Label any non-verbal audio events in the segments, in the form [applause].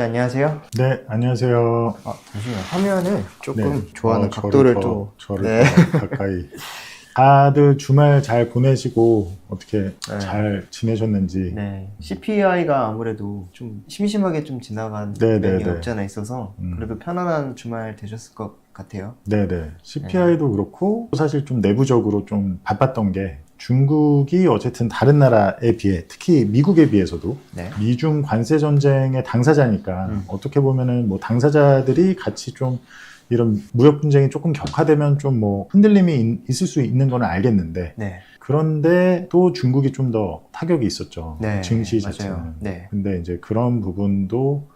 네, 안녕하세요. 네, 안녕하세요. 아, 잠시만요. 화면을 조금 네, 좋아하는 어, 각도를 저를 더, 또. 저를 네. 더 가까이. [laughs] 다들 주말 잘 보내시고 어떻게 네. 잘 지내셨는지. 네. CPI가 아무래도 좀 심심하게 좀 지나간 네, 네, 면이 네. 없지 않아 있어서 음. 그래도 편안한 주말 되셨을 것 같아요. 네네. CPI도 그렇고 사실 좀 내부적으로 좀 바빴던 게 중국이 어쨌든 다른 나라에 비해 특히 미국에 비해서도 네. 미중 관세 전쟁의 당사자니까 음. 어떻게 보면은 뭐 당사자들이 같이 좀 이런 무역 분쟁이 조금 격화되면 좀 뭐 흔들림이 있- 있을 수 있는 거는 알겠는데 네. 그런데 또 중국이 좀 더 타격이 있었죠. 네. 증시. 자체는. 네. 근데 이제 그런 부분도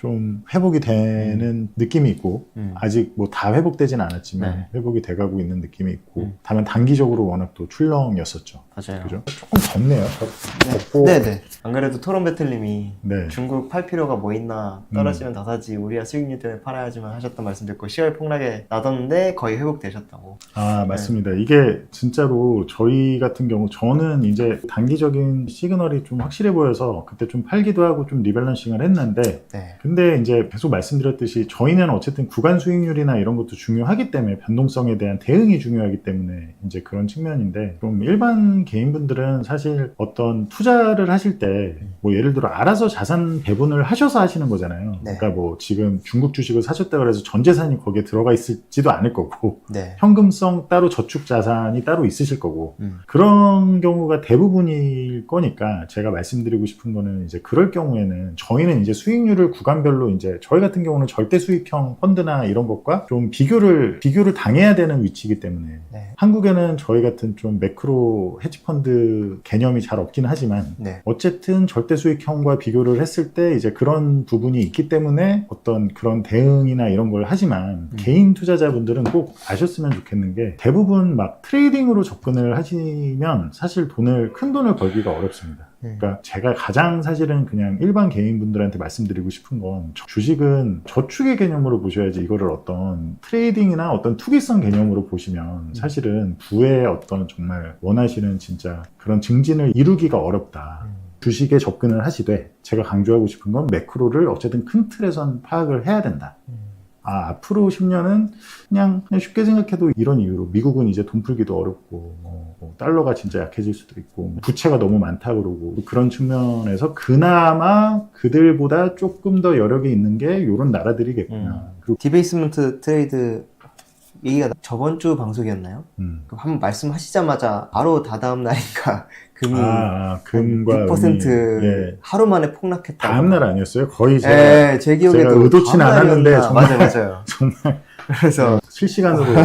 좀 회복이 되는 느낌이 있고 음. 아직 뭐 다 회복되진 않았지만 네. 회복이 돼가고 있는 느낌이 있고 음. 다만 단기적으로 워낙 또 출렁이었었죠. 맞아요. 그죠? 조금 덥네요. 네. 덥고 네네. 안 그래도 토론 배틀님이 네. 중국 팔 필요가 뭐 있나 떨어지면 더 사지 우리가 수익률 때문에 팔아야지만 하셨던 말씀 듣고 10월 폭락에 나던데 거의 회복되셨다고 아, 맞습니다. 이게 진짜로 저희 같은 경우, 저는 이제 단기적인 시그널이 좀 확실해 보여서 그때 좀 팔기도 하고 좀 리밸런싱을 했는데, 네. 근데 이제 계속 말씀드렸듯이 저희는 어쨌든 구간 수익률이나 이런 것도 중요하기 때문에 변동성에 대한 대응이 중요하기 때문에 이제 그런 측면인데, 좀 일반 개인분들은 사실 어떤 투자를 하실 때, 뭐 예를 들어 알아서 자산 배분을 하셔서 하시는 거잖아요. 네. 그러니까 뭐 지금 중국 주식을 사셨다 그래서 전 재산이 거기에 들어가 있을지도 않을 거고, 네. 현금성 따로 저축 자산이 따로 있으실 거고 음. 그런 경우가 대부분일 거니까 제가 말씀드리고 싶은 거는 이제 그럴 경우에는 저희는 이제 수익률을 구간 별로 이제 저희 같은 경우는 절대 수익형 펀드나 이런 것과 좀 비교를 비교를 당해야 되는 위치이기 때문에 네. 한국에는 저희 같은 좀 매크로 헤지 펀드 개념이 잘 없긴 하지만 네. 어쨌든 절대 수익형과 비교를 했을 때 이제 그런 부분이 있기 때문에 어떤 그런 대응이나 이런 걸 하지만 음. 개인 투자자분들은 꼭 아셨으면 좋겠는 게 대부분 막 트레이딩으로 접근을 하시면 사실 돈을 큰 돈을 벌기가 어렵습니다. 음. 그러니까 제가 가장 사실은 그냥 일반 개인분들한테 말씀드리고 싶은 건 저- 주식은 저축의 개념으로 보셔야지 이거를 어떤 트레이딩이나 어떤 투기성 개념으로 보시면 사실은 부의 어떤 정말 원하시는 진짜 그런 증진을 이루기가 어렵다. 음. 주식에 접근을 하시되 제가 강조하고 싶은 건 매크로를 어쨌든 큰 틀에선 파악을 해야 된다. 음. 아, 앞으로 10년은 그냥, 그냥 쉽게 생각해도 이런 이유로 미국은 이제 돈 풀기도 어렵고 뭐, 뭐 달러가 진짜 약해질 수도 있고 뭐 부채가 너무 많다 그러고 그런 측면에서 그나마 그들보다 조금 더 여력이 있는 게 이런 나라들이겠구나. 그리고 디베이스먼트 트레이드 얘기가 저번 주 방송이었나요? 음. 그 한번 말씀하시자마자 바로 다다음 날이니까 금이 아, 아, 금과 6% 음이, 예. 하루 만에 폭락했다. 다음 날 아니었어요? 거의 제가 예, 제 기억에도 제가 의도치는 않았는데? 정말- 맞아요, 맞아요. [laughs] 정말 그래서 실시간으로 네,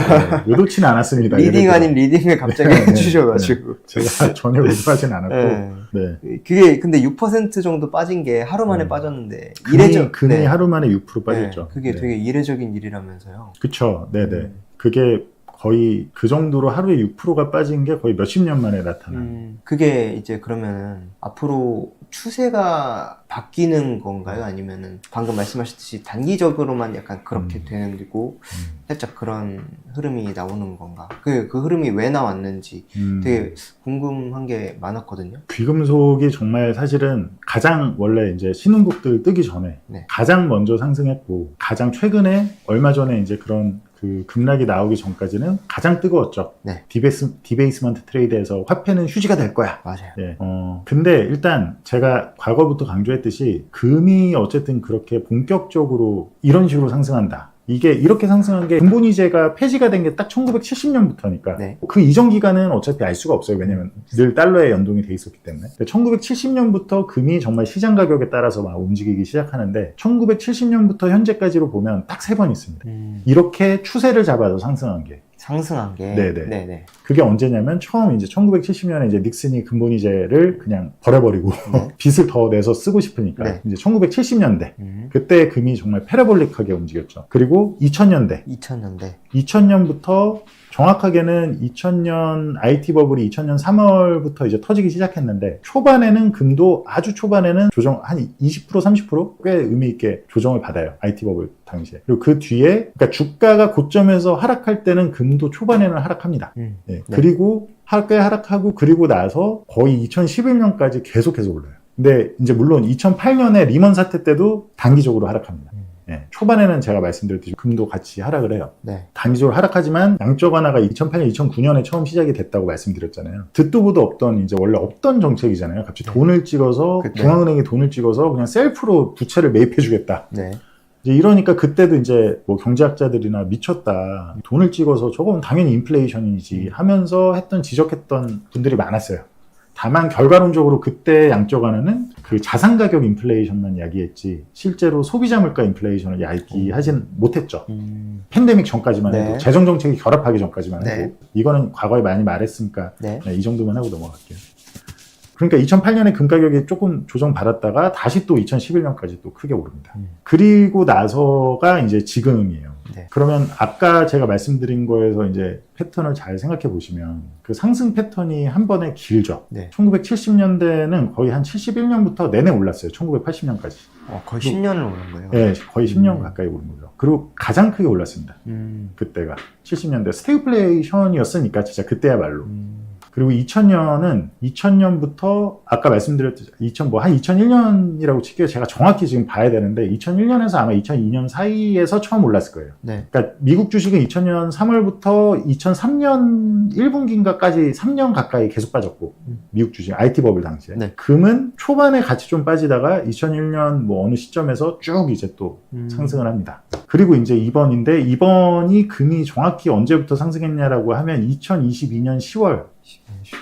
의도치는 않았습니다. 리딩. 아닌 리딩을 갑자기 네, 해주셔가지고. 제가 [laughs] 전혀 의도하진 않았고 예. 네. 그게 근데 6% 정도 빠진 게 하루 만에 음. 빠졌는데 금이, 이례적 금이 네. 하루 만에 6% 빠졌죠. 네, 그게 네. 되게 이례적인 일이라면서요. 그쵸. 네네. 음. 그게 거의 그 정도로 하루에 6%가 빠진 게 거의 몇십 년 만에 나타난. 음, 그게 이제 그러면 앞으로 추세가 바뀌는 건가요? 아니면은 방금 말씀하셨듯이 단기적으로만 약간 그렇게 음. 되는 거고 음. 살짝 그런 흐름이 나오는 건가? 그, 그 흐름이 왜 나왔는지 음. 되게 궁금한 게 많았거든요. 귀금속이 정말 사실은 가장 원래 이제 신흥국들 뜨기 전에 네. 가장 먼저 상승했고 가장 최근에 얼마 전에 이제 그런 그 급락이 나오기 전까지는 가장 뜨거웠죠. 네. 디베이스, 디베이스먼트 트레이드에서 화폐는 휴지가 될 거야. 맞아요. 예. 어, 근데 일단 제가 과거부터 강조했듯이 금이 어쨌든 그렇게 본격적으로 이런 식으로 상승한다. 이게 이렇게 상승한 게 근본이제가 폐지가 된 게 딱 1970년부터니까 네. 그 이전 기간은 어차피 알 수가 없어요. 왜냐면 늘 달러에 연동이 돼 있었기 때문에. 1970년부터 금이 정말 시장 가격에 따라서 막 움직이기 시작하는데 1970년부터 현재까지로 보면 딱 세 번 있습니다. 음, 이렇게 추세를 잡아서 상승한 게 상승한 게. 네네. 네네. 그게 언제냐면 처음 이제 1970년에 이제 닉슨이 근본이제를 그냥 버려버리고 네. [laughs] 빚을 더 내서 쓰고 싶으니까 네. 이제 1970년대 음, 그때 금이 정말 패러볼릭하게 움직였죠. 그리고 2000년대 2000년대. 2000년부터 정확하게는 2000년 IT 버블이 2000년 3월부터 이제 터지기 시작했는데 초반에는 금도 아주 초반에는 조정 한 20% 30%꽤 의미 있게 조정을 받아요. IT 버블 당시에. 그리고 그 뒤에 그러니까 주가가 고점에서 하락할 때는 금도 초반에는 하락합니다. 음, 예, 네. 그리고 하꽤 하락하고 그리고 나서 거의 2011년까지 계속해서 올라요. 근데 이제 물론 2008년에 리먼 사태 때도 단기적으로 하락합니다. 음. 예, 초반에는 제가 말씀드렸듯이 금도 같이 하락을 해요. 네. 단기적으로 하락하지만 양적 완화가 2008년, 2009년에 처음 시작이 됐다고 말씀드렸잖아요. 듣도 보도 없던 이제 원래 없던 정책이잖아요. 갑자기 네. 돈을 찍어서 그때. 중앙은행이 돈을 찍어서 그냥 셀프로 부채를 매입해주겠다. 네. 이제 이러니까 그때도 이제 뭐 경제학자들이나 미쳤다. 돈을 찍어서 저건 당연히 인플레이션이지 하면서 했던 지적했던 분들이 많았어요. 다만 결과론적으로 그때 양적 완화는 그 자산 가격 인플레이션만 이야기했지 실제로 소비자 물가 인플레이션을 이야기하진 못했죠. 음. 팬데믹 전까지만 해도 네. 재정 정책이 결합하기 전까지만 해도 네. 이거는 과거에 많이 말했으니까 네. 네, 이 정도만 하고 넘어갈게요. 그러니까 2008년에 금 가격이 조금 조정받았다가 다시 또 2011년까지 또 크게 오릅니다. 음. 그리고 나서가 이제 지금이에요. 네. 그러면 아까 제가 말씀드린 거에서 이제 패턴을 잘 생각해 보시면 그 상승 패턴이 한 번에 길죠. 네. 1970년대는 거의 한 71년부터 내내 올랐어요. 1980년까지. 어, 거의 10년을 오는 거예요. 네, 거의 10년 음. 가까이 오른 거죠. 그리고 가장 크게 올랐습니다. 음. 그때가 70년대 스태그플레이션이었으니까 진짜 그때야말로. 음. 그리고 2000년은 2000년부터 아까 말씀드렸듯이 2000 뭐 한 2001년이라고 칠게요. 제가 정확히 지금 봐야 되는데 2001년에서 아마 2002년 사이에서 처음 올랐을 거예요. 네. 그러니까 미국 주식은 2000년 3월부터 2003년 1분기인가까지 3년 가까이 계속 빠졌고 음. 미국 주식 IT 버블 당시에 네. 금은 초반에 같이 좀 빠지다가 2001년 뭐 어느 시점에서 쭉 이제 또 음. 상승을 합니다. 그리고 이제 2번인데 2번이 금이 정확히 언제부터 상승했냐라고 하면 2022년 10월.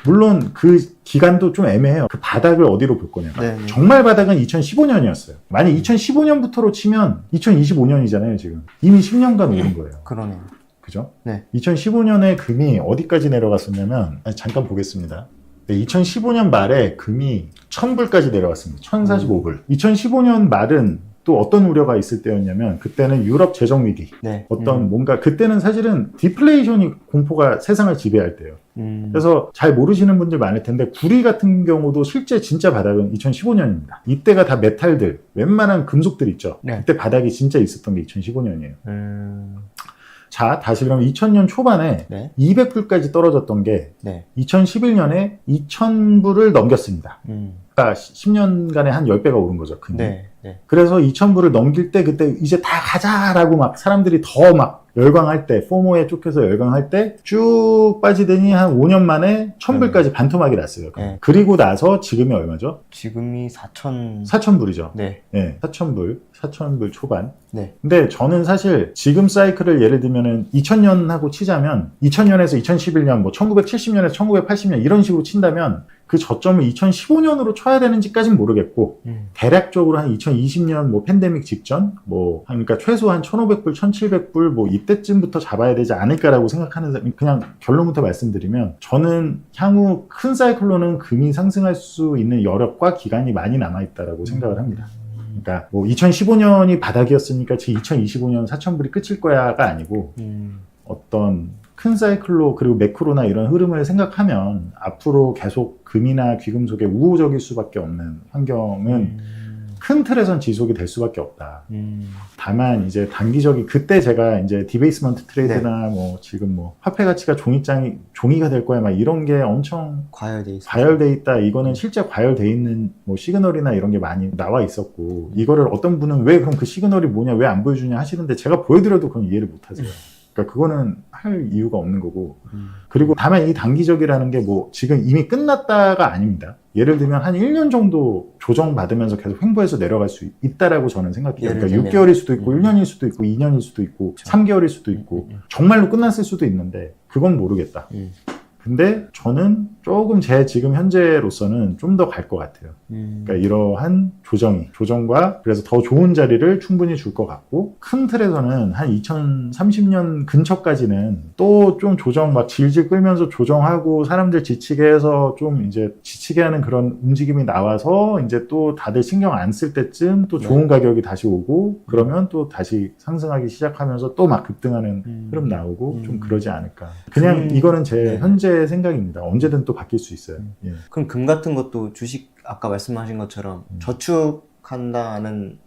물론 그 기간도 좀 애매해요. 그 바닥을 어디로 볼 거냐. 네. 네. 정말 바닥은 2015년이었어요. 만약 2015년부터로 치면 2025년이잖아요, 지금. 이미 10년간 오른 거예요. 그러네요. 그죠? 네. 2015년에 금이 어디까지 내려갔었냐면, 아니, 잠깐 보겠습니다. 네, 2015년 말에 금이 1000불까지 내려갔습니다. 1045불. 2015년 말은 또 어떤 우려가 있을 때였냐면, 그때는 유럽 재정 위기. 네. 어떤 음. 뭔가, 그때는 사실은 디플레이션이 공포가 세상을 지배할 때예요. 음. 그래서 잘 모르시는 분들 많을 텐데 구리 같은 경우도 실제 진짜 바닥은 2015년입니다. 이때가 다 메탈들, 웬만한 금속들 있죠. 네. 그때 바닥이 진짜 있었던 게 2015년이에요. 음. 자, 다시 그럼 2000년 초반에 네. 200불까지 떨어졌던 게 네. 2011년에 2000불을 넘겼습니다. 음. 그러니까 10년간에 한 10배가 오른 거죠. 금이. 네. 네. 그래서 2000불을 넘길 때 그때 이제 다 가자라고 막 사람들이 더 막 열광할 때, 포모에 쫓겨서 열광할 때 쭉 빠지더니 한 5년 만에 1000불까지 반토막이 났어요. 네. 그리고 나서 지금이 얼마죠? 지금이 4천. 4000불이죠. 네. 네, 4000불, 4000불 초반. 네. 근데 저는 사실 지금 사이클을 예를 들면은 2000년하고 치자면 2000년에서 2011년, 뭐 1970년에서 1980년 이런 식으로 친다면 그 저점을 2015년으로 쳐야 되는지까지는 모르겠고 음. 대략적으로 한 2020년 뭐 팬데믹 직전 뭐 그러니까 최소한 1,500불, 1,700불 뭐 이때쯤부터 잡아야 되지 않을까라고 생각하는 그냥 결론부터 말씀드리면 저는 향후 큰 사이클로는 금이 상승할 수 있는 여력과 기간이 많이 남아 있다라고 생각을 합니다. 그러니까 뭐 2015년이 바닥이었으니까 지금 2025년 4,000불이 끝일 거야가 아니고 음. 어떤 큰 사이클로 그리고 매크로나 이런 흐름을 생각하면 앞으로 계속 금이나 귀금 속에 우호적일 수밖에 없는 환경은 음. 큰 틀에선 지속이 될 수밖에 없다. 음. 다만 이제 단기적인 그때 제가 이제 디베이스먼트 트레이드나 뭐 지금 뭐 화폐 가치가 종이장이 종이가 될 거야 막 이런 게 엄청 과열돼 있어. 과열돼 있다. 이거는 실제 과열돼 있는 뭐 시그널이나 이런 게 많이 나와 있었고 이거를 어떤 분은 왜 그럼 그 시그널이 뭐냐 왜 안 보여주냐 하시는데 제가 보여드려도 그건 이해를 못 하세요. [laughs] 그러니까 그거는 할 이유가 없는 거고 음. 그리고 다만 이 단기적이라는 게 뭐 지금 이미 끝났다가 아닙니다. 예를 들면 한 1년 정도 조정받으면서 계속 횡보해서 내려갈 수 있다라고 저는 생각해요. 그러니까 들면. 6개월일 수도 있고 음. 1년일 수도 있고 2년일 수도 있고 그렇죠. 3개월일 수도 있고 음, 음, 정말로 끝났을 수도 있는데 그건 모르겠다. 음. 근데 저는 조금 제 지금 현재로서는 좀 더 갈 것 같아요. 음. 그러니까 이러한 조정이 조정과 그래서 더 좋은 자리를 충분히 줄 것 같고 큰 틀에서는 한 2030년 근처까지는 또 좀 조정 막 질질 끌면서 조정하고 사람들 지치게 해서 좀 이제 지치게 하는 그런 움직임이 나와서 이제 또 다들 신경 안 쓸 때쯤 또 네. 좋은 가격이 다시 오고 그러면 또 다시 상승하기 시작하면서 또 막 급등하는 음. 흐름 나오고 좀 음. 그러지 않을까. 그냥 음. 이거는 제 네. 현재 생각입니다. 언제든 또 바뀔 수 있어요. 음. 예. 그럼 금 같은 것도 주식 아까 말씀하신 것처럼 음. 저축한다는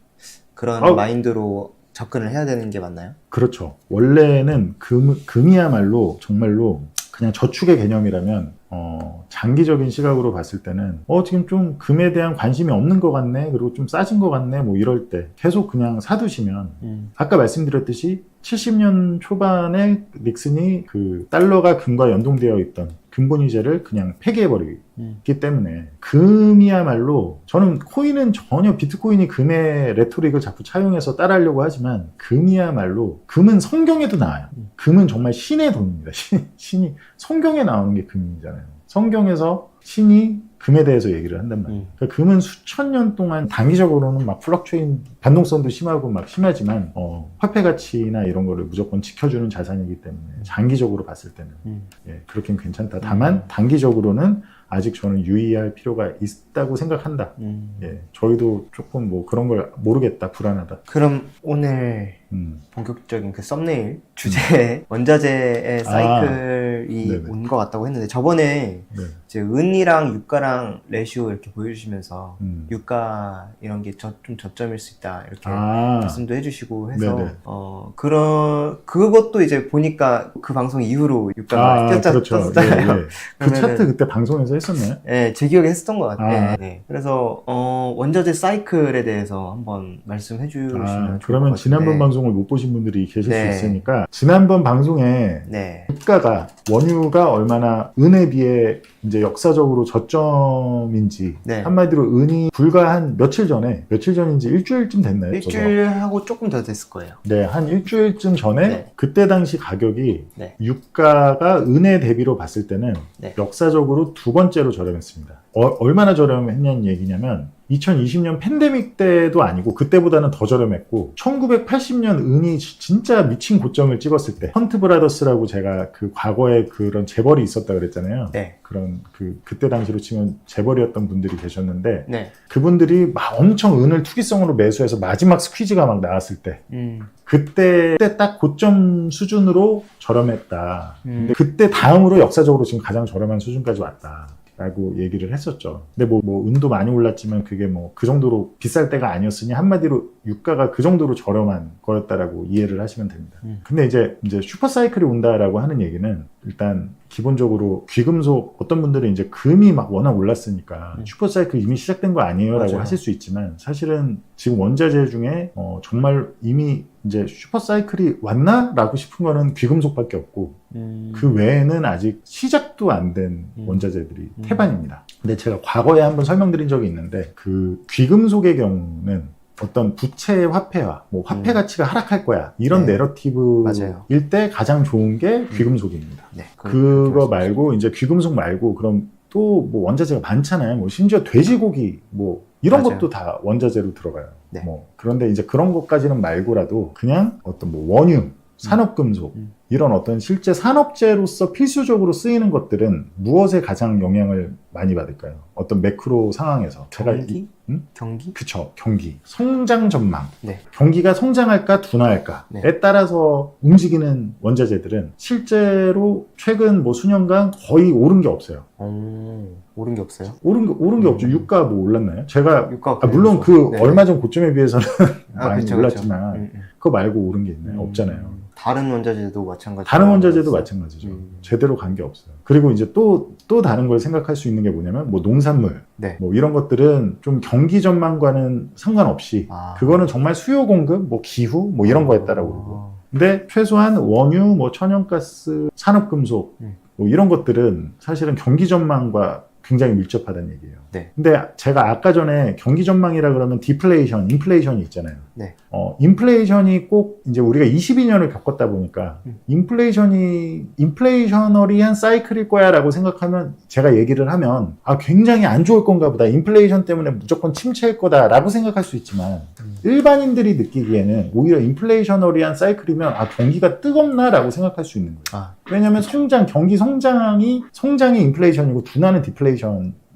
그런 어. 마인드로 접근을 해야 되는 게 맞나요? 그렇죠. 원래는 금, 금이야말로 정말로 그냥 저축의 개념이라면 어, 장기적인 시각으로 봤을 때는 어 지금 좀 금에 대한 관심이 없는 것 같네 그리고 좀 싸진 것 같네 뭐 이럴 때 계속 그냥 사두시면 음. 아까 말씀드렸듯이 70년 초반에 닉슨이 그 달러가 금과 연동되어 있던 금본위제를 그냥 폐기해버리기 음. 때문에 금이야말로 저는 코인은 전혀 비트코인이 금의 레토릭을 자꾸 차용해서 따라하려고 하지만 금이야말로 금은 성경에도 나와요. 음. 금은 정말 신의 돈입니다. 신, 신이 성경에 나오는 게 금이잖아요. 성경에서 신이 금에 대해서 얘기를 한단 말이에요. 음. 그러니까 금은 수천 년 동안 단기적으로는 막 플럭체인 반동성도 심하고 막 심하지만 어, 화폐 가치나 이런 거를 무조건 지켜주는 자산이기 때문에 장기적으로 봤을 때는 음. 예, 그렇긴 괜찮다. 다만 단기적으로는 아직 저는 유의할 필요가 있다고 생각한다. 음. 예, 저희도 조금 뭐 그런 걸 모르겠다, 불안하다. 그럼 오늘 음, 본격적인 그 썸네일 주제 [laughs] 원자재의 아. 사이클이 네네. 온 것 같다고 했는데 저번에 네, 이제 은이랑 유가랑 레시오 이렇게 보여주시면서 음. 유가 이런 게 좀 저점일 수 있다 이렇게 아, 말씀도 해주시고 해서 네네. 어 그런 그것도 이제 보니까 그 방송 이후로 유가가 아, 뛰었 그렇죠. 예. 예. 그 [laughs] 차트 그때 방송에서 했었나요? 네, 제 기억에 했었던 것 같아요. 아. 네. 그래서 어, 원자재 사이클에 대해서 한번 말씀해 주시면 아, 좋을 그러면 것 지난번 같은데. 방송을 못 보신 분들이 계실 네. 수 있으니까 지난번 방송에 네, 유가가 원유가 얼마나 은에 비해 이제 역사적으로 저점인지 네. 한마디로 은이 불과 한 며칠 전에 며칠 전인지 일주일쯤 됐나요? 일주일하고 조금 더 됐을 거예요. 네, 한 일주일쯤 전에 네. 그때 당시 가격이 네. 유가가 은에 대비로 봤을 때는 네. 역사적으로 두 번째로 저렴했습니다. 어, 얼마나 저렴했냐는 얘기냐면 2020년 팬데믹 때도 아니고 그때보다는 더 저렴했고 1980년 은이 지- 진짜 미친 고점을 찍었을 때 헌트 브라더스라고 제가 그 과거에 그런 재벌이 있었다 그랬잖아요. 네, 그런 그 그때 당시로 치면 재벌이었던 분들이 계셨는데 네, 그분들이 막 엄청 은을 투기성으로 매수해서 마지막 스퀴즈가 막 나왔을 때 음, 그때 딱 고점 수준으로 저렴했다. 음. 근데 그때 다음으로 역사적으로 지금 가장 저렴한 수준까지 왔다. 라고 얘기를 했었죠. 근데 뭐, 뭐, 은도 많이 올랐지만 그게 뭐, 그 정도로 비쌀 때가 아니었으니 한마디로 유가가 그 정도로 저렴한 거였다라고 이해를 하시면 됩니다. 음. 근데 이제, 이제 슈퍼사이클이 온다라고 하는 얘기는 일단 기본적으로 귀금속 어떤 분들은 이제 금이 막 워낙 올랐으니까 음. 슈퍼사이클 이미 시작된 거 아니에요라고 맞아요. 하실 수 있지만 사실은 지금 원자재 중에 어, 정말 이미 이제 슈퍼사이클이 왔나라고 싶은 거는 귀금속밖에 없고 음, 그 외에는 아직 시작도 안된 음. 원자재들이 음. 태반입니다. 근데 제가 과거에 한번 설명드린 적이 있는데 그 귀금속의 경우는 어떤 부채 화폐와 뭐 화폐 음. 가치가 하락할 거야 이런 네. 내러티브일 때 가장 좋은 게 귀금속입니다. 네, 그거 말고 이제 귀금속 말고 그럼 또 뭐 원자재가 많잖아요. 뭐 심지어 돼지고기 뭐 이런 맞아요. 것도 다 원자재로 들어가요. 네. 뭐 그런데 이제 그런 것까지는 말고라도 그냥 어떤 뭐 원유, 산업금속 음. 이런 어떤 실제 산업재로서 필수적으로 쓰이는 것들은 무엇에 가장 영향을 많이 받을까요? 어떤 매크로 상황에서 제가 이- 경기? 음? 경기? 그쵸 경기 성장 전망 네. 경기가 성장할까 둔화할까에 네. 따라서 움직이는 원자재들은 실제로 최근 뭐 수년간 거의 오른 게 없어요. 어, 오른 게 없어요? 오른 게 오른 게 음. 없죠. 유가 뭐 올랐나요? 제가 유가 아, 물론 그 얼마 전 고점에 비해서는 아, 많이 그쵸, 올랐지만 그쵸. 음, 음. 그거 말고 오른 게 있나요? 음, 없잖아요. 다른 원자재도 마찬가지. 다른 원자재도 마찬가지죠. 음. 제대로 간 게 없어요. 그리고 이제 또, 또 다른 걸 생각할 수 있는 게 뭐냐면, 뭐 농산물, 네. 뭐 이런 것들은 좀 경기 전망과는 상관없이, 아. 그거는 정말 수요 공급, 뭐 기후, 뭐 이런 거에 따라 오르고. 근데 최소한 원유, 뭐 천연가스, 산업금속, 음. 뭐 이런 것들은 사실은 경기 전망과 굉장히 밀접하다는 얘기예요. 네. 근데 제가 아까 전에 경기 전망이라 그러면 디플레이션, 인플레이션이 있잖아요. 네. 어, 인플레이션이 꼭 이제 우리가 22년을 겪었다 보니까 음. 인플레이션이 인플레이셔너리한 사이클일 거야라고 생각하면 제가 얘기를 하면 아 굉장히 안 좋을 건가 보다. 인플레이션 때문에 무조건 침체일 거다라고 생각할 수 있지만 음. 일반인들이 느끼기에는 오히려 인플레이셔너리한 사이클이면 아 경기가 뜨겁나라고 생각할 수 있는 거예요. 아, 왜냐하면 성장 경기 성장이 성장이 인플레이션이고 둔화는 디플레이션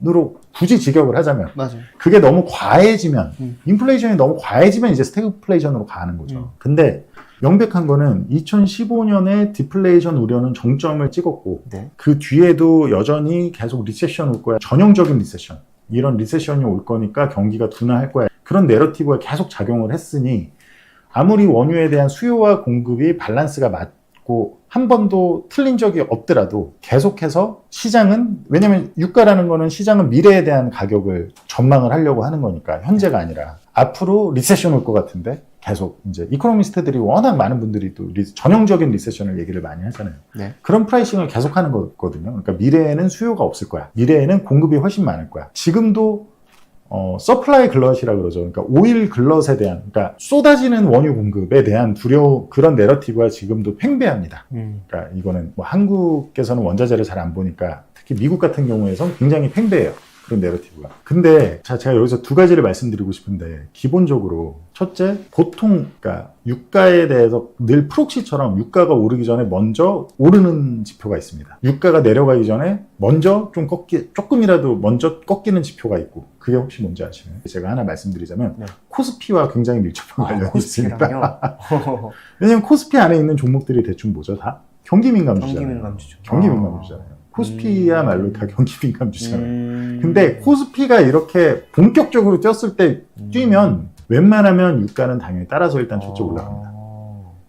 으로 굳이 직역을 하자면 맞아요. 그게 너무 과해지면 음. 인플레이션이 너무 과해지면 이제 스태그플레이션으로 가는 거죠. 음. 근데 명백한 거는 2015년에 디플레이션 우려는 정점을 찍었고 네. 그 뒤에도 여전히 계속 리세션 올 거야. 전형적인 리세션. 이런 리세션이 올 거니까 경기가 둔화할 거야. 그런 내러티브가 계속 작용을 했으니 아무리 원유에 대한 수요와 공급이 밸런스가 맞고 있고 한 번도 틀린 적이 없더라도 계속해서 시장은 왜냐면 유가라는 거는 시장은 미래에 대한 가격을 전망을 하려고 하는 거니까 현재가 아니라 앞으로 리세션 올 것 같은데 계속 이제 이코노미스트들이 워낙 많은 분들이 또 리- 전형적인 리세션을 얘기를 많이 하잖아요. 네. 그런 프라이싱을 계속하는 거거든요. 그러니까 미래에는 수요가 없을 거야. 미래에는 공급이 훨씬 많을 거야. 지금도 어, 서플라이 글럿이라 그러죠. 그러니까 오일 글럿에 대한, 그러니까 쏟아지는 원유 공급에 대한 두려워 그런 내러티브가 지금도 팽배합니다. 음. 그러니까 이거는 뭐 한국에서는 원자재를 잘 안 보니까 특히 미국 같은 경우에선 굉장히 팽배해요. 그런 내러티브가. 근데 자, 제가 여기서 두 가지를 말씀드리고 싶은데 기본적으로 첫째 보통 그러니까 유가에 대해서 늘 프록시처럼 유가가 오르기 전에 먼저 오르는 지표가 있습니다. 유가가 내려가기 전에 먼저 좀 꺾기 조금이라도 먼저 꺾이는 지표가 있고 그게 혹시 뭔지 아시나요? 제가 하나 말씀드리자면 네. 코스피와 굉장히 밀접한 관련이 아, 있습니다. 코스피랑요. [laughs] 왜냐면 코스피 안에 있는 종목들이 대충 뭐죠? 다 경기 민감주잖아요. 경기 민감주죠. 경기 아. 민감주잖아요. 코스피야말로 음. 다 경기 민감주잖아요. 음. 근데 코스피가 이렇게 본격적으로 뛰었을 때 음. 뛰면 웬만하면 유가는 당연히 따라서 일단 첫째 아. 올라갑니다.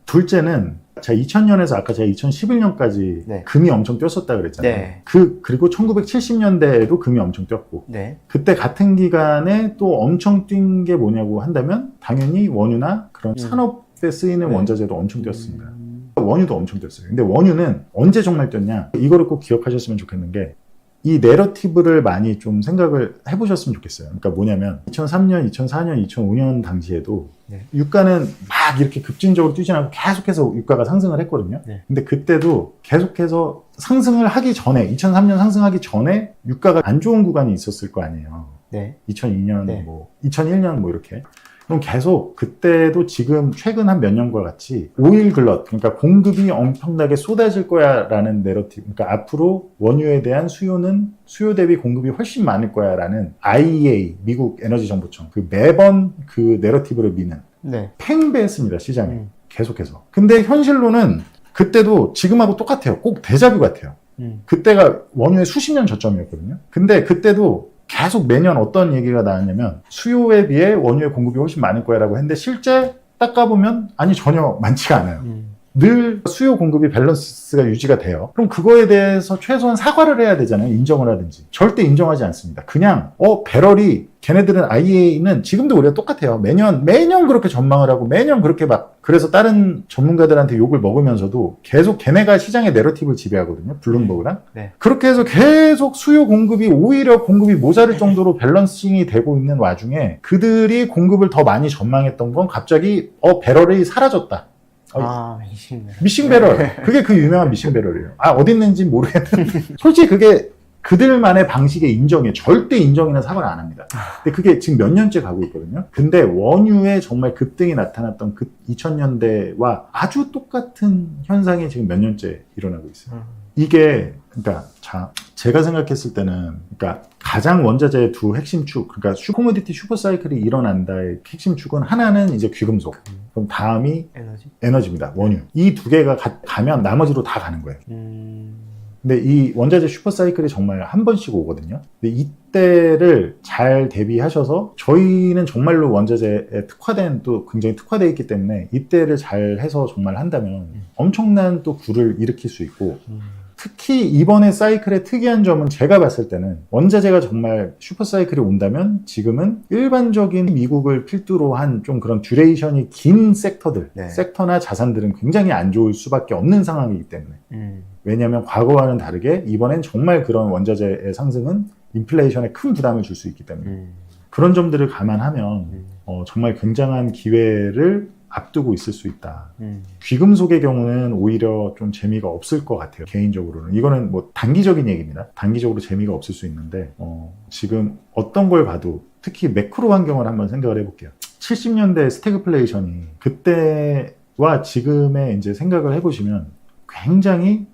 둘째는 제가 2000년에서 아까 제가 2011년까지 네. 금이 엄청 뛰었었다 그랬잖아요. 네. 그 그리고 1970년대에도 금이 엄청 뛰었고 네. 그때 같은 기간에 또 엄청 뛴 게 뭐냐고 한다면 당연히 원유나 그런 음. 산업에 쓰이는 네. 원자재도 엄청 뛰었습니다. 음. 원유도 엄청 뛰었어요. 근데 원유는 언제 정말 뛰었냐? 이거를 꼭 기억하셨으면 좋겠는 게 이 내러티브를 많이 좀 생각을 해보셨으면 좋겠어요. 그러니까 뭐냐면 2003년, 2004년, 2005년 당시에도 네. 유가는 막 이렇게 급진적으로 뛰지 않고 계속해서 유가가 상승을 했거든요. 네. 근데 그때도 계속해서 상승을 하기 전에 2003년 상승하기 전에 유가가 안 좋은 구간이 있었을 거 아니에요. 네. 2002년, 네. 뭐 2001년 뭐 이렇게. 그럼 계속 그때도 지금 최근 한 몇 년과 같이 오일 글럿, 그러니까 공급이 엄청나게 쏟아질 거야 라는 내러티브, 그러니까 앞으로 원유에 대한 수요는 수요 대비 공급이 훨씬 많을 거야 라는 IEA 미국 에너지 정보청 그 매번 그 내러티브를 미는 네. 팽배했습니다 시장에 음. 계속해서. 근데 현실로는 그때도 지금하고 똑같아요. 꼭 대자뷰 같아요. 음. 그때가 원유의 수십 년 저점이었거든요. 근데 그때도 계속 매년 어떤 얘기가 나왔냐면 수요에 비해 원유의 공급이 훨씬 많을 거야라고 했는데 실제 딱 가보면 아니 전혀 많지가 않아요. 음. 늘 수요 공급이 밸런스가 유지가 돼요. 그럼 그거에 대해서 최소한 사과를 해야 되잖아요. 인정을 하든지. 절대 인정하지 않습니다. 그냥 어 배럴이 걔네들은 IEA는 지금도 우리가 똑같아요. 매년 매년 그렇게 전망을 하고 매년 그렇게 막 그래서 다른 전문가들한테 욕을 먹으면서도 계속 걔네가 시장의 내러티브를 지배하거든요. 블룸버그랑. 네. 그렇게 해서 계속 수요 공급이 오히려 공급이 모자랄 정도로 밸런싱이 되고 있는 와중에 그들이 공급을 더 많이 전망했던 건 갑자기 어 배럴이 사라졌다. 아, 미신네. 미싱 배럴. 그게 그 유명한 미싱 배럴이에요. 아, 어디 있는지 모르겠는데. [laughs] 솔직히 그게 그들만의 방식의 인정이에요. 절대 인정이나 사과를 안 합니다. 근데 그게 지금 몇 년째 가고 있거든요. 근데 원유에 정말 급등이 나타났던 그 2000년대와 아주 똑같은 현상이 지금 몇 년째 일어나고 있어요. 음. 이게 그러니까 자 제가 생각했을 때는 그러니까 가장 원자재의 두 핵심 축 그러니까 슈퍼모디티 슈퍼사이클이 일어난다의 핵심 축은 하나는 이제 귀금속 그럼 다음이 에너지. 에너지입니다 원유 이 두 개가 가, 가 면 나머지로 다 가는 거예요 음. 근데 이 원자재 슈퍼사이클이 정말 한 번씩 오거든요 근데 이때를 잘 대비하셔서 저희는 정말로 원자재에 특화된 또 굉장히 특화되어 있기 때문에 이때를 잘 해서 정말 한다면 엄청난 또 굴을 일으킬 수 있고 음. 특히 이번에 사이클의 특이한 점은 제가 봤을 때는 원자재가 정말 슈퍼 사이클이 온다면 지금은 일반적인 미국을 필두로 한 좀 그런 듀레이션이 긴 섹터들, 네. 섹터나 자산들은 굉장히 안 좋을 수밖에 없는 상황이기 때문에. 음. 왜냐하면 과거와는 다르게 이번엔 정말 그런 원자재의 상승은 인플레이션에 큰 부담을 줄 수 있기 때문에. 음. 그런 점들을 감안하면 음. 어, 정말 굉장한 기회를 앞두고 있을 수 있다. 음. 귀금속의 경우는 오히려 좀 재미가 없을 것 같아요. 개인적으로는. 이거는 뭐 단기적인 얘기입니다. 단기적으로 재미가 없을 수 있는데, 어, 지금 어떤 걸 봐도 특히 매크로 환경을 한번 생각을 해볼게요. 70년대 스태그플레이션이 그때와 지금의 이제 생각을 해보시면 굉장히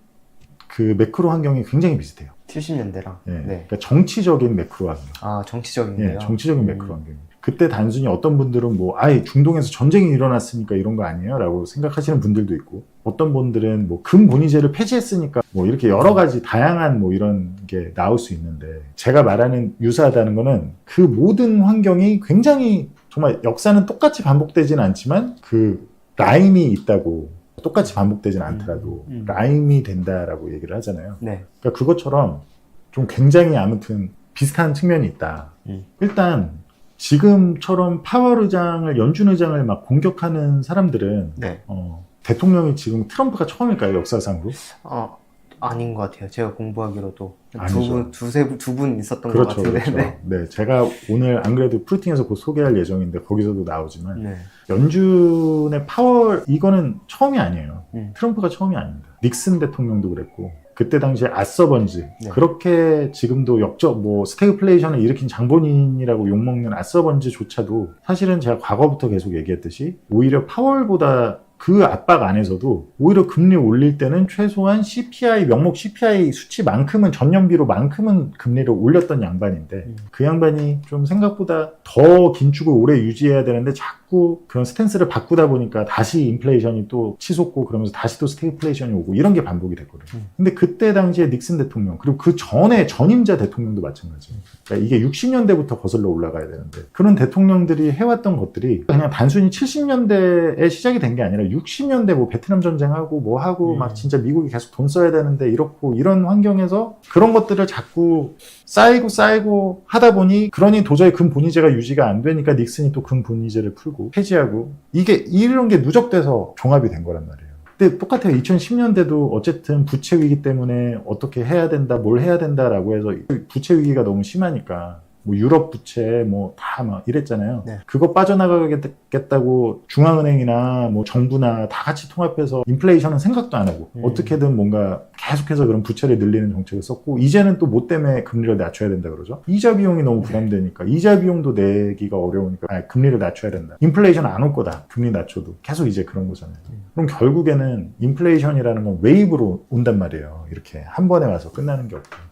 그 매크로 환경이 굉장히 비슷해요. 70년대랑. 예. 네. 그러니까 정치적인 매크로 환경. 아, 정치적인데요. 예, 정치적인 음. 매크로 환경. 그때 단순히 어떤 분들은 뭐, 아예 중동에서 전쟁이 일어났으니까 이런 거 아니에요? 라고 생각하시는 분들도 있고, 어떤 분들은 뭐, 금본위제를 폐지했으니까 뭐, 이렇게 여러 가지 다양한 뭐, 이런 게 나올 수 있는데, 제가 말하는 유사하다는 거는 그 모든 환경이 굉장히 정말 역사는 똑같이 반복되지는 않지만, 그 라인이 있다고 똑같이 반복되진 않더라도 음, 음. 라임이 된다라고 얘기를 하잖아요. 네. 그러니까 그것처럼 좀 굉장히 아무튼 비슷한 측면이 있다. 음. 일단 지금처럼 파월 의장을 연준 의장을 막 공격하는 사람들은 네. 어, 대통령이 지금 트럼프가 처음일까요 역사상으로? 어, 아닌 것 같아요. 제가 공부하기로도 아니죠. 두 분, 두세 분, 두분 있었던 그렇죠, 것 같은데. 그렇죠. 네. 네, 제가 오늘 안 그래도 프루팅에서 곧 소개할 예정인데 거기서도 나오지만 네. 연준의 파월 이거는 처음이 아니에요. 음. 트럼프가 처음이 아닙니다. 닉슨 대통령도 그랬고 그때 당시에 아서번지 네. 그렇게 지금도 역적 뭐 스태그플레이션을 일으킨 장본인이라고 욕먹는 아서번지조차도 사실은 제가 과거부터 계속 얘기했듯이 오히려 파월보다 그 압박 안에서도 오히려 금리 올릴 때는 최소한 CPI 명목 CPI 수치만큼은 전년비로만큼은 금리를 올렸던 양반인데 음. 그 양반이 좀 생각보다 더 긴축을 오래 유지해야 되는데 자 꾸 그런 스탠스를 바꾸다 보니까 다시 인플레이션이 또 치솟고 그러면서 다시 또 스태그플레이션이 오고 이런 게 반복이 됐거든요. 음. 근데 그때 당시에 닉슨 대통령 그리고 그 전에 전임자 대통령도 마찬가지예요. 그러니까 이게 60년대부터 거슬러 올라가야 되는데 그런 대통령들이 해왔던 것들이 그냥 단순히 70년대에 시작이 된 게 아니라 60년대 뭐 베트남 전쟁하고 뭐 하고 음. 막 진짜 미국이 계속 돈 써야 되는데 이렇고 이런 환경에서 그런 것들을 자꾸 쌓이고 쌓이고 하다 보니 그러니 도저히 근본위제가 유지가 안 되니까 닉슨이 또 근본위제를 풀고 폐지하고 이게 이런 게 누적돼서 종합이 된 거란 말이에요. 근데 똑같아요. 2010년대도 어쨌든 부채 위기 때문에 어떻게 해야 된다, 뭘 해야 된다라고 해서 부채 위기가 너무 심하니까 뭐 유럽 부채 뭐 다 막 이랬잖아요. 네. 그거 빠져나가겠다고 중앙은행이나 뭐 정부나 다 같이 통합해서 인플레이션은 생각도 안 하고 음. 어떻게든 뭔가 계속해서 그런 부채를 늘리는 정책을 썼고 이제는 또 뭐 때문에 금리를 낮춰야 된다 그러죠. 이자 비용이 너무 부담되니까 이자 비용도 내기가 어려우니까 아, 금리를 낮춰야 된다. 인플레이션 안 올 거다. 금리 낮춰도 계속 이제 그런 거잖아요. 음. 그럼 결국에는 인플레이션이라는 건 웨이브로 온단 말이에요. 이렇게 한 번에 와서 끝나는 게 없고.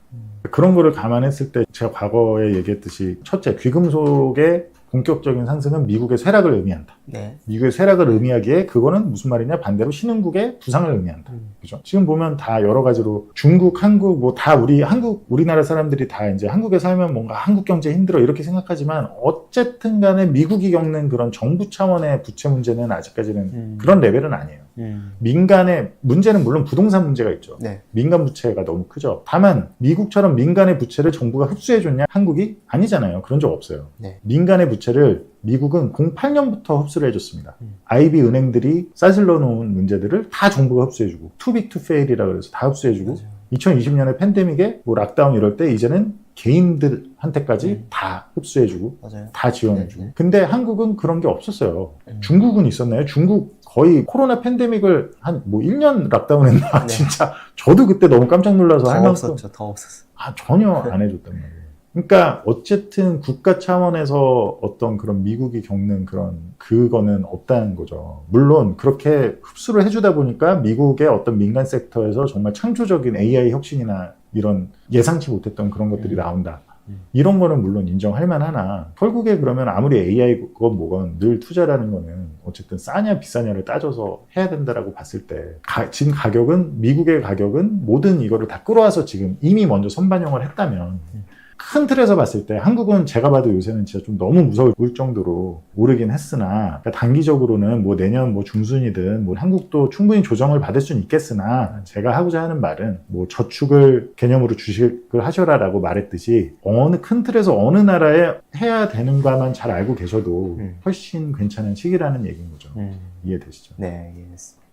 그런 거를 감안했을 때 제가 과거에 얘기했듯이 첫째 귀금속의 본격적인 상승은 미국의 쇠락을 의미한다. 네. 미국의 쇠락을 의미하기에 그거는 무슨 말이냐 반대로 신흥국의 부상을 의미한다. 음. 그죠? 지금 보면 다 여러 가지로 중국, 한국 뭐 다 우리 한국 우리나라 사람들이 다 이제 한국에 살면 뭔가 한국 경제 힘들어 이렇게 생각하지만 어쨌든 간에 미국이 겪는 그런 정부 차원의 부채 문제는 아직까지는 음. 그런 레벨은 아니에요. 음. 민간의 문제는 물론 부동산 문제가 있죠. 네. 민간 부채가 너무 크죠. 다만 미국처럼 민간의 부채를 정부가 흡수해 줬냐? 한국이 아니잖아요. 그런 적 없어요. 네. 민간의 부채를 미국은 08년부터 흡수를 해줬습니다. 음. IB 은행들이 싸질러 놓은 문제들을 다 정부가 흡수해주고 투빅 투 페일이라 그래서 다 흡수해주고 맞아요. 2020년에 팬데믹에 뭐 락다운 이럴 때 이제는 개인들한테까지 음. 다 흡수해주고 맞아요. 다 지원해주고. 네, 네. 근데 한국은 그런 게 없었어요. 음. 중국은 있었나요? 중국 거의 코로나 팬데믹을 한 뭐 1년 락다운 했나? 네. [laughs] 진짜 저도 그때 너무 깜짝 놀라서 할더 만큼 없었죠. 더 없었어. 아, 전혀 안 해줬단 말이에요. 그러니까 어쨌든 국가 차원에서 어떤 그런 미국이 겪는 그런 그거는 없다는 거죠. 물론 그렇게 흡수를 해주다 보니까 미국의 어떤 민간 섹터에서 정말 창조적인 AI 혁신이나 이런 예상치 못했던 그런 것들이 음. 나온다. 음. 이런 거는 물론 인정할 만하나 결국에 그러면 아무리 AI건 뭐건 늘 투자라는 거는 어쨌든 싸냐 비싸냐를 따져서 해야 된다라고 봤을 때 가- 지금 가격은 미국의 가격은 모든 이거를 다 끌어와서 지금 이미 먼저 선반영을 했다면 음. 큰 틀에서 봤을 때 한국은 제가 봐도 요새는 진짜 좀 너무 무서울 정도로 오르긴 했으나 그러니까 단기적으로는 뭐 내년 뭐 중순이든 뭐 한국도 충분히 조정을 받을 수는 있겠으나 제가 하고자 하는 말은 뭐 저축을 개념으로 주식을 하셔라라고 말했듯이 어느 큰 틀에서 어느 나라에 해야 되는가만 잘 알고 계셔도 음. 훨씬 괜찮은 시기라는 얘기인 거죠. 음. 이해되시죠? 네, 이해했습니다.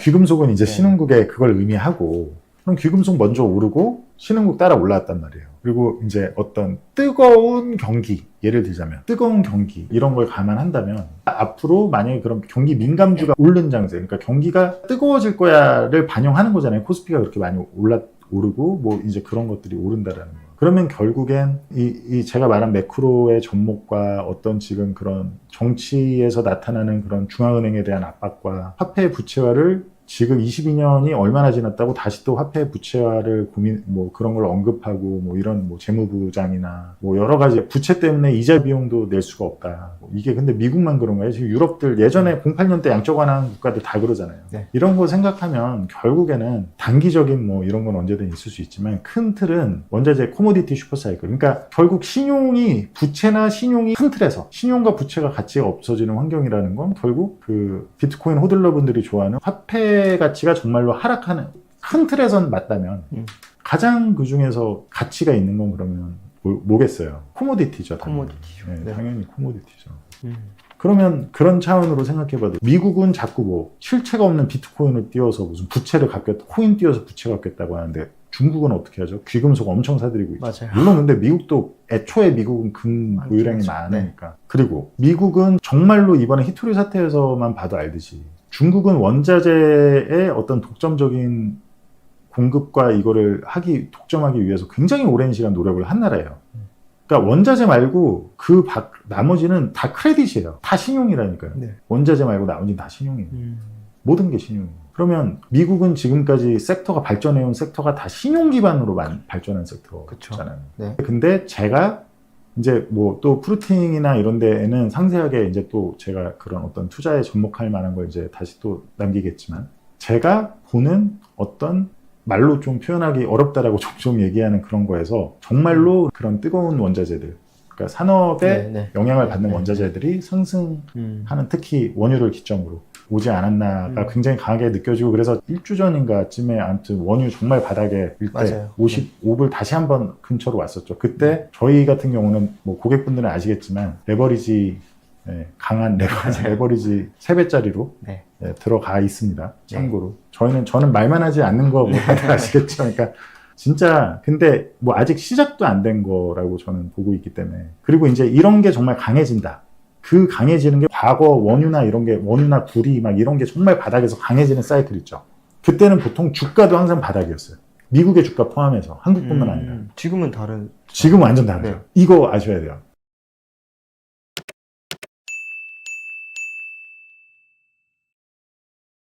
귀금속은 이제 네. 신흥국에 그걸 의미하고 그럼 귀금속 먼저 오르고 신흥국 따라 올라왔단 말이에요. 그리고 이제 어떤 뜨거운 경기 예를 들자면 뜨거운 경기 이런 걸 감안한다면 앞으로 만약에 그런 경기 민감주가 오른 장세 그러니까 경기가 뜨거워질 거야를 반영하는 거잖아요. 코스피가 그렇게 많이 올라 오르고 뭐 이제 그런 것들이 오른다라는 거. 그러면 결국엔 이, 이 제가 말한 매크로의 접목과 어떤 지금 그런 정치에서 나타나는 그런 중앙은행에 대한 압박과 화폐 부채화를 지금 22년이 얼마나 지났다고 다시 또 화폐 부채화를 고민 뭐 그런 걸 언급하고 뭐 이런 뭐 재무부장이나 뭐 여러 가지 부채 때문에 이자 비용도 낼 수가 없다. 뭐 이게 근데 미국만 그런 거예요. 지금 유럽들 예전에 08년 때 양적 완화한 국가들 다 그러잖아요. 네. 이런 거 생각하면 결국에는 단기적인 뭐 이런 건 언제든 있을 수 있지만 큰 틀은 원자재 코모디티 슈퍼사이클. 그러니까 결국 신용이 부채나 신용이 큰 틀에서 신용과 부채가 가치가 없어지는 환경이라는 건 결국 그 비트코인 호들러분들이 좋아하는 화폐 가치가 정말로 하락하는 큰 틀에선 맞다면 음. 가장 그 중에서 가치가 있는 건 그러면 뭐, 뭐겠어요? 코모디티죠. 당연히. 코모디티죠. 네, 네. 당연히 코모디티죠. 음. 그러면 그런 차원으로 생각해봐도 미국은 자꾸 뭐 실체가 없는 비트코인을 띄워서 무슨 부채를 갚겠다, 코인 띄워서 부채 갚겠다고 하는데 중국은 어떻게 하죠? 귀금속 엄청 사들이고 있죠. 맞아요. 물론 근데 미국도 애초에 미국은 금 보유량이 하죠. 많으니까. 그리고 미국은 정말로 이번에 히토리 사태에서만 봐도 알듯이 중국은 원자재의 어떤 독점적인 공급과 이거를 하기 독점하기 위해서 굉장히 오랜 시간 노력을 한 나라예요. 그러니까 원자재 말고 그 밖- 나머지는 다 크레딧이에요. 다 신용이라니까요. 네. 원자재 말고 나머지는 다 신용이에요. 음. 모든 게 신용이에요. 그러면 미국은 지금까지 섹터가 발전해온 섹터가 다 신용 기반으로 만- 발전한 섹터잖아요. 네. 근데 제가 이제 뭐 또 프루팅이나 이런 데에는 상세하게 이제 또 제가 그런 어떤 투자에 접목할 만한 걸 이제 다시 또 남기겠지만 제가 보는 어떤 말로 좀 표현하기 어렵다라고 [laughs] 종종 얘기하는 그런 거에서 정말로 그런 뜨거운 원자재들 그러니까 산업에 네, 네. 영향을 받는 네, 네. 원자재들이 상승 음. 하는 특히 원유를 기점으로 오지 않았나가 음. 굉장히 강하게 느껴지고 그래서 1주 전인가쯤에 아무튼 원유 정말 바닥에 일때 맞아요. 55불 다시 한번 근처로 왔었죠. 그때 저희 같은 경우는 뭐 고객분들은 아시겠지만 레버리지 예, 강한 레버, [laughs] 레버리지 3배짜리로 네. 예, 들어가 있습니다. 참고로 저희는 저는 말만 하지 않는 거뭐 다들 [laughs] 아시겠죠. 그러니까 진짜 근데 뭐 아직 시작도 안 된 거라고 저는 보고 있기 때문에 그리고 이제 이런 게 정말 강해진다. 그 강해지는 게 과거 원유나 이런 게 원유나 불이 막 이런 게 정말 바닥에서 강해지는 사이클 있죠. 그때는 보통 주가도 항상 바닥이었어요. 미국의 주가 포함해서 한국뿐만 음. 아니라 지금은 다른. 지금 완전 다르죠. 네. 이거 아셔야 돼요.